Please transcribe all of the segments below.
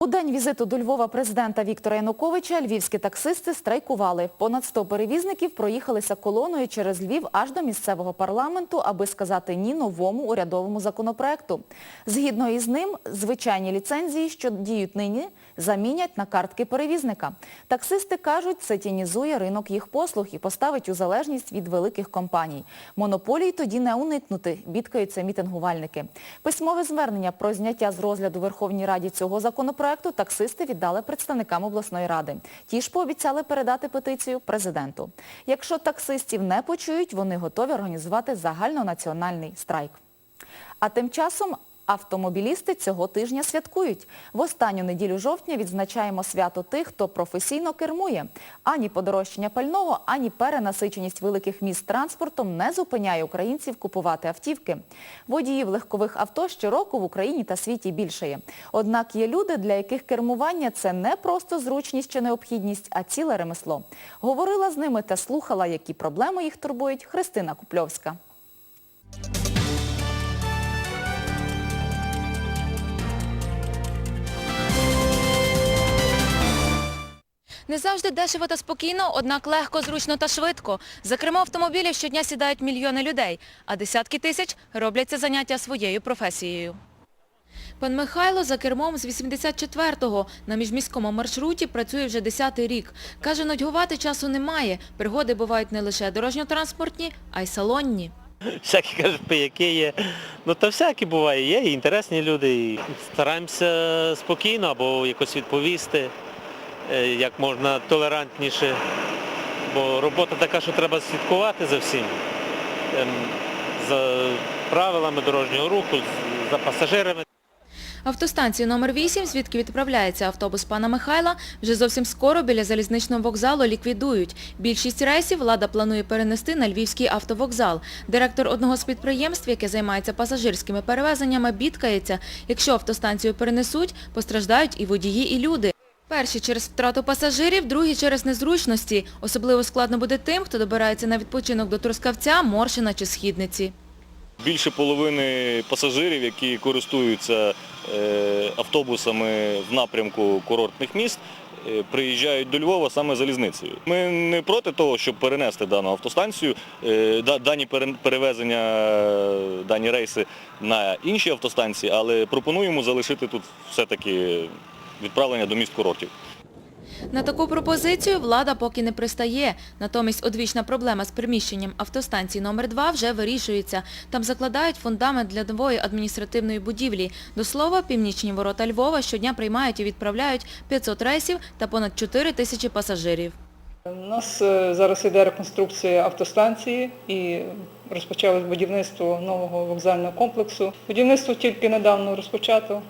У день візиту до Львова президента Віктора Януковича львівські таксисти страйкували. Понад 100 перевізників проїхалися колоною через Львів аж до місцевого парламенту, аби сказати ні новому урядовому законопроекту. Згідно із ним, звичайні ліцензії, що діють нині, замінять на картки перевізника. Таксисти кажуть, це тінізує ринок їх послуг і поставить у залежність від великих компаній. Монополій тоді не уникнути, бідкаються мітингувальники. Письмове звернення про зняття з розгляду Верховній Раді цього законопроекту таксисти віддали представникам обласної ради. Ті ж пообіцяли передати петицію президенту. Якщо таксистів не почують, вони готові організувати загальнонаціональний страйк. А тим часом автомобілісти цього тижня святкують. В останню неділю жовтня відзначаємо свято тих, хто професійно кермує. Ані подорожчання пального, ані перенасиченість великих міст транспортом не зупиняє українців купувати автівки. Водіїв легкових авто щороку в Україні та світі більшає. Однак є люди, для яких кермування – це не просто зручність чи необхідність, а ціле ремесло. Говорила з ними та слухала, які проблеми їх турбують Христина Купльовська. Не завжди дешево та спокійно, однак легко, зручно та швидко. За кермо щодня сідають мільйони людей, а десятки тисяч роблять це заняття своєю професією. Пан Михайло за кермом з 84-го на міжміському маршруті працює вже 10-й рік. Каже, нудьгувати часу немає. Пригоди бувають не лише дорожньо-транспортні, а й салонні. Всякі кажуть, пияки є. Ну та всякі буває, є і інтересні люди. І стараємося спокійно або якось відповісти, як можна толерантніше. Бо робота така, що треба слідкувати за всім. Ем, За правилами дорожнього руху, за пасажирами. Автостанцію номер 8, звідки відправляється автобус пана Михайла, вже зовсім скоро біля залізничного вокзалу ліквідують. Більшість рейсів влада планує перенести на Львівський автовокзал. Директор одного з підприємств, яке займається пасажирськими перевезеннями, бідкається. Якщо автостанцію перенесуть, постраждають і водії, і люди. Перші через втрату пасажирів, другі через незручності. Особливо складно буде тим, хто добирається на відпочинок до Трускавця, Моршина чи Східниці. Більше половини пасажирів, які користуються е, автобусами в напрямку курортних міст, е, приїжджають до Львова саме залізницею. Ми не проти того, щоб перенести дану автостанцію, е, дані перевезення, дані рейси на інші автостанції, але пропонуємо залишити тут все-таки відправлення до міст курортів. На таку пропозицію влада поки не пристає. Натомість одвічна проблема з приміщенням автостанції номер 2 вже вирішується. Там закладають фундамент для нової адміністративної будівлі. До слова, північні ворота Львова щодня приймають і відправляють 500 рейсів та понад 4 тисячі пасажирів. У нас е, зараз іде реконструкція автостанції і розпочалось будівництво нового вокзального комплексу. Будівництво тільки недавно розпочато.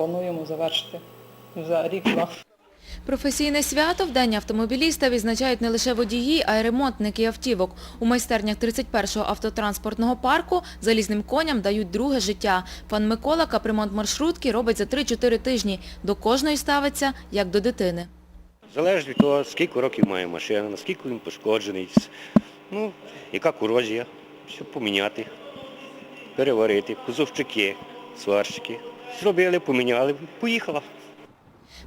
Плануємо завершити за рік-два. Професійне свято в День автомобіліста відзначають не лише водії, а й ремонтники автівок. У майстернях 31-го автотранспортного парку залізним коням дають друге життя. Пан Микола капремонт маршрутки робить за 3-4 тижні. До кожної ставиться, як до дитини. Залежить від того, скільки років має машина, наскільки він пошкоджений, ну, яка корозія, все поміняти, переварити, кузовчики, сварщики. Зробили, поміняли, поїхала.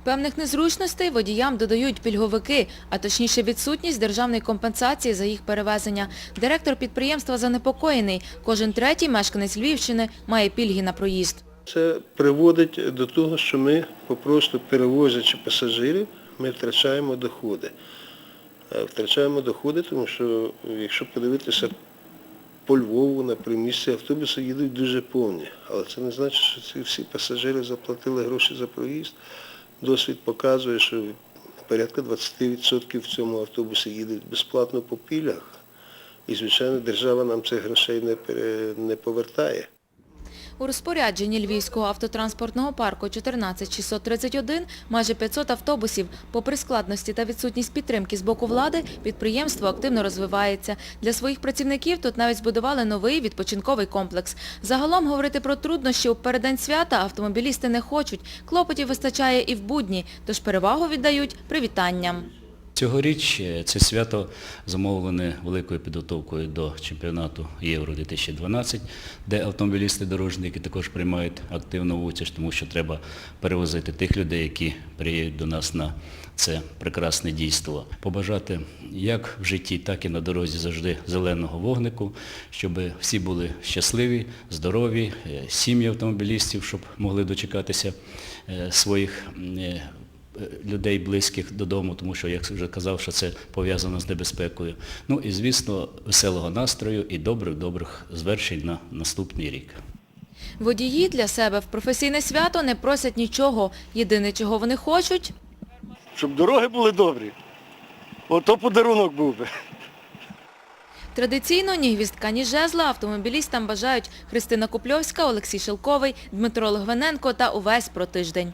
Певних незручностей водіям додають пільговики, а точніше відсутність державної компенсації за їх перевезення. Директор підприємства занепокоєний. Кожен третій мешканець Львівщини має пільги на проїзд. Це приводить до того, що ми попросту перевозячи пасажирів, ми втрачаємо доходи. Е, Втрачаємо доходи, тому що якщо подивитися по Львову на примісці, автобуси їдуть дуже повні. Але це не значить, що ці всі пасажири заплатили гроші за проїзд. Досвід показує, що порядка 20% в цьому автобусі їдуть безплатно по пілях. І, звичайно, держава нам цих грошей не повертає. У розпорядженні Львівського автотранспортного парку 14631 майже 500 автобусів. Попри складності та відсутність підтримки з боку влади, підприємство активно розвивається. Для своїх працівників тут навіть збудували новий відпочинковий комплекс. Загалом говорити про труднощі у переддень свята автомобілісти не хочуть. Клопотів вистачає і в будні, тож перевагу віддають привітанням. Цьогоріч е, це свято замовлене великою підготовкою до чемпіонату Євро-2012, де автомобілісти-дорожники також приймають активну участь, тому що треба перевозити тих людей, які приїдуть до нас на це прекрасне дійство. Побажати як в житті, так і на дорозі завжди зеленого вогнику, щоб всі були щасливі, здорові, е, сім'ї автомобілістів, щоб могли дочекатися е, своїх людей близьких додому, тому що, як вже казав, що це пов'язано з небезпекою. Ну і, звісно, веселого настрою і добрих-добрих звершень на наступний рік. Водії для себе в професійне свято не просять нічого. Єдине, чого вони хочуть, щоб дороги були добрі. Ото подарунок був би. Традиційно ні гвіздка, ні жезла автомобілістам бажають Христина Купльовська, Олексій Шелковий, Дмитро Логвиненко та увесь про тиждень.